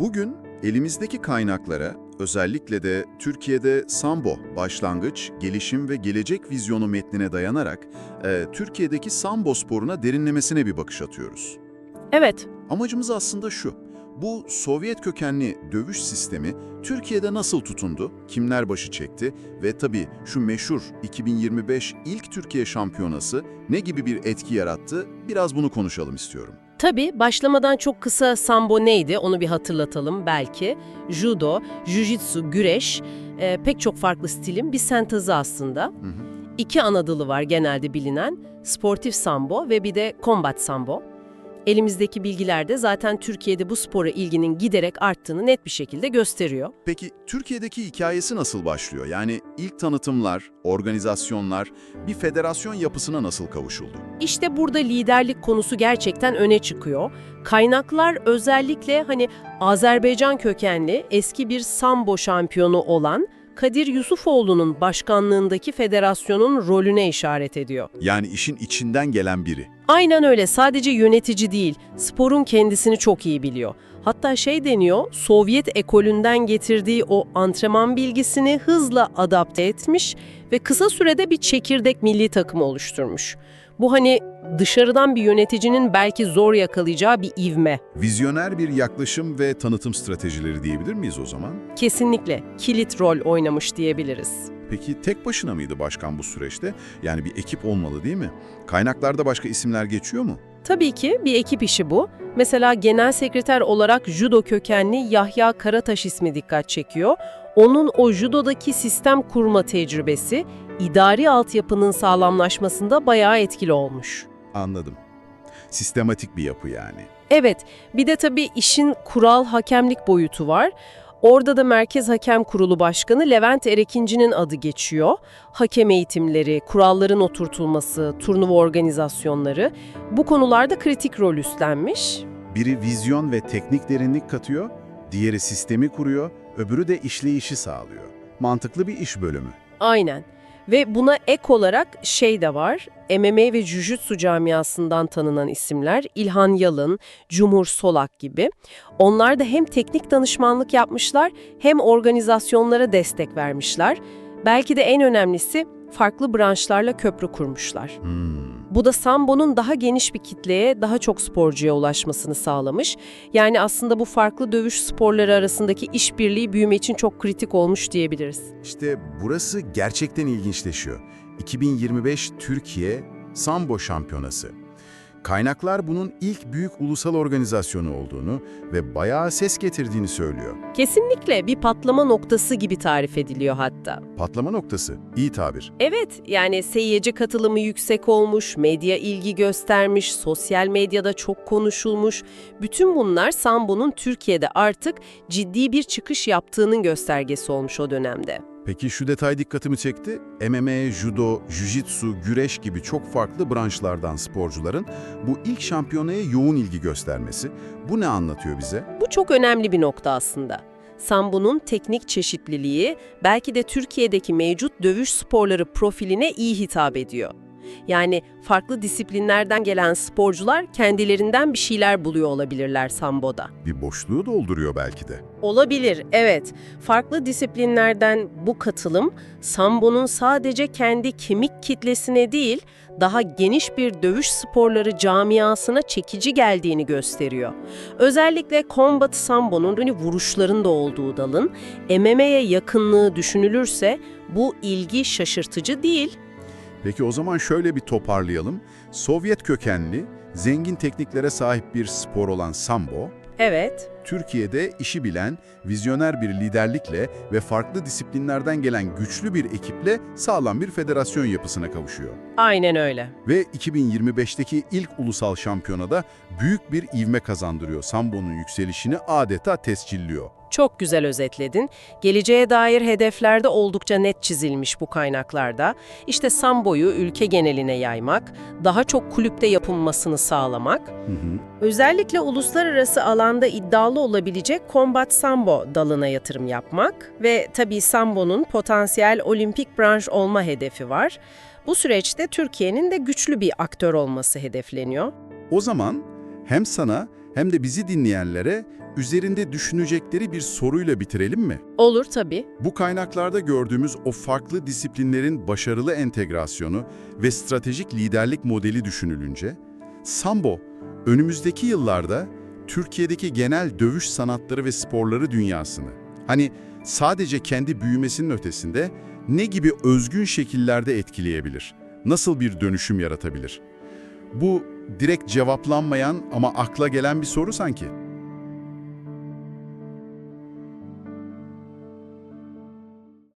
Bugün elimizdeki kaynaklara, özellikle de Türkiye'de Sambo, başlangıç, gelişim ve gelecek vizyonu metnine dayanarak e, Türkiye'deki Sambo sporuna derinlemesine bir bakış atıyoruz. Evet, Amacımız aslında şu, bu Sovyet kökenli dövüş sistemi Türkiye'de nasıl tutundu, kimler başı çekti ve tabii şu meşhur 2025 ilk Türkiye şampiyonası ne gibi bir etki yarattı, biraz bunu konuşalım istiyorum. Tabii başlamadan çok kısa sambo neydi onu bir hatırlatalım belki. Judo, jujitsu, güreş, e, pek çok farklı stilin bir sentezi aslında. Hı hı. İki ana dalı var genelde bilinen, sportif sambo ve bir de combat sambo. Elimizdeki bilgiler de zaten Türkiye'de bu spora ilginin giderek arttığını net bir şekilde gösteriyor. Peki Türkiye'deki hikayesi nasıl başlıyor? Yani ilk tanıtımlar, organizasyonlar, bir federasyon yapısına nasıl kavuşuldu? İşte burada liderlik konusu gerçekten öne çıkıyor. Kaynaklar özellikle hani Azerbaycan kökenli eski bir sambo şampiyonu olan Kadir Yusufoğlu'nun başkanlığındaki federasyonun rolüne işaret ediyor. Yani işin içinden gelen biri. Aynen öyle sadece yönetici değil, sporun kendisini çok iyi biliyor. Hatta şey deniyor, Sovyet ekolünden getirdiği o antrenman bilgisini hızla adapte etmiş ve kısa sürede bir çekirdek milli takımı oluşturmuş. Bu hani dışarıdan bir yöneticinin belki zor yakalayacağı bir ivme. Vizyoner bir yaklaşım ve tanıtım stratejileri diyebilir miyiz o zaman? Kesinlikle kilit rol oynamış diyebiliriz. Peki tek başına mıydı başkan bu süreçte? Yani bir ekip olmalı değil mi? Kaynaklarda başka isimler geçiyor mu? Tabii ki bir ekip işi bu. Mesela genel sekreter olarak judo kökenli Yahya Karataş ismi dikkat çekiyor. Onun o judodaki sistem kurma tecrübesi idari altyapının sağlamlaşmasında bayağı etkili olmuş. Anladım. Sistematik bir yapı yani. Evet, bir de tabii işin kural hakemlik boyutu var. Orada da Merkez Hakem Kurulu Başkanı Levent Erekinci'nin adı geçiyor. Hakem eğitimleri, kuralların oturtulması, turnuva organizasyonları bu konularda kritik rol üstlenmiş. Biri vizyon ve teknik derinlik katıyor, diğeri sistemi kuruyor, öbürü de işleyişi sağlıyor. Mantıklı bir iş bölümü. Aynen. Ve buna ek olarak şey de var, MMA ve Jujutsu camiasından tanınan isimler İlhan Yalın, Cumhur Solak gibi. Onlar da hem teknik danışmanlık yapmışlar hem organizasyonlara destek vermişler. Belki de en önemlisi farklı branşlarla köprü kurmuşlar. Hmm. Bu da Sambo'nun daha geniş bir kitleye, daha çok sporcuya ulaşmasını sağlamış. Yani aslında bu farklı dövüş sporları arasındaki işbirliği büyüme için çok kritik olmuş diyebiliriz. İşte burası gerçekten ilginçleşiyor. 2025 Türkiye Sambo Şampiyonası. Kaynaklar bunun ilk büyük ulusal organizasyonu olduğunu ve bayağı ses getirdiğini söylüyor. Kesinlikle bir patlama noktası gibi tarif ediliyor hatta. Patlama noktası, iyi tabir. Evet, yani seyirci katılımı yüksek olmuş, medya ilgi göstermiş, sosyal medyada çok konuşulmuş. Bütün bunlar Sambo'nun Türkiye'de artık ciddi bir çıkış yaptığının göstergesi olmuş o dönemde. Peki şu detay dikkatimi çekti. MMA, judo, jujitsu, güreş gibi çok farklı branşlardan sporcuların bu ilk şampiyonaya yoğun ilgi göstermesi. Bu ne anlatıyor bize? Bu çok önemli bir nokta aslında. Sambo'nun teknik çeşitliliği belki de Türkiye'deki mevcut dövüş sporları profiline iyi hitap ediyor. Yani farklı disiplinlerden gelen sporcular kendilerinden bir şeyler buluyor olabilirler Sambo'da. Bir boşluğu dolduruyor belki de. Olabilir, evet. Farklı disiplinlerden bu katılım, Sambo'nun sadece kendi kemik kitlesine değil, daha geniş bir dövüş sporları camiasına çekici geldiğini gösteriyor. Özellikle Combat Sambo'nun hani vuruşların da olduğu dalın, MMA'ye yakınlığı düşünülürse bu ilgi şaşırtıcı değil. Peki o zaman şöyle bir toparlayalım. Sovyet kökenli, zengin tekniklere sahip bir spor olan Sambo, Evet, Türkiye'de işi bilen, vizyoner bir liderlikle ve farklı disiplinlerden gelen güçlü bir ekiple sağlam bir federasyon yapısına kavuşuyor. aynen öyle. Ve 2025'teki ilk ulusal şampiyonada büyük bir ivme kazandırıyor. Sambo'nun yükselişini adeta tescilliyor. Çok güzel özetledin. Geleceğe dair hedeflerde oldukça net çizilmiş bu kaynaklarda. İşte Sambo'yu ülke geneline yaymak, daha çok kulüpte yapılmasını sağlamak, Hı hı. özellikle uluslararası alanda iddialı olabilecek Combat Sambo dalına yatırım yapmak ve tabii Sambo'nun potansiyel olimpik branş olma hedefi var. Bu süreçte Türkiye'nin de güçlü bir aktör olması hedefleniyor. O zaman hem sana hem de bizi dinleyenlere üzerinde düşünecekleri bir soruyla bitirelim mi? Olur tabii. Bu kaynaklarda gördüğümüz o farklı disiplinlerin başarılı entegrasyonu ve stratejik liderlik modeli düşünülünce, Sambo, önümüzdeki yıllarda Türkiye'deki genel dövüş sanatları ve sporları dünyasını, hani sadece kendi büyümesinin ötesinde ne gibi özgün şekillerde etkileyebilir, nasıl bir dönüşüm yaratabilir? Bu direkt cevaplanmayan ama akla gelen bir soru sanki.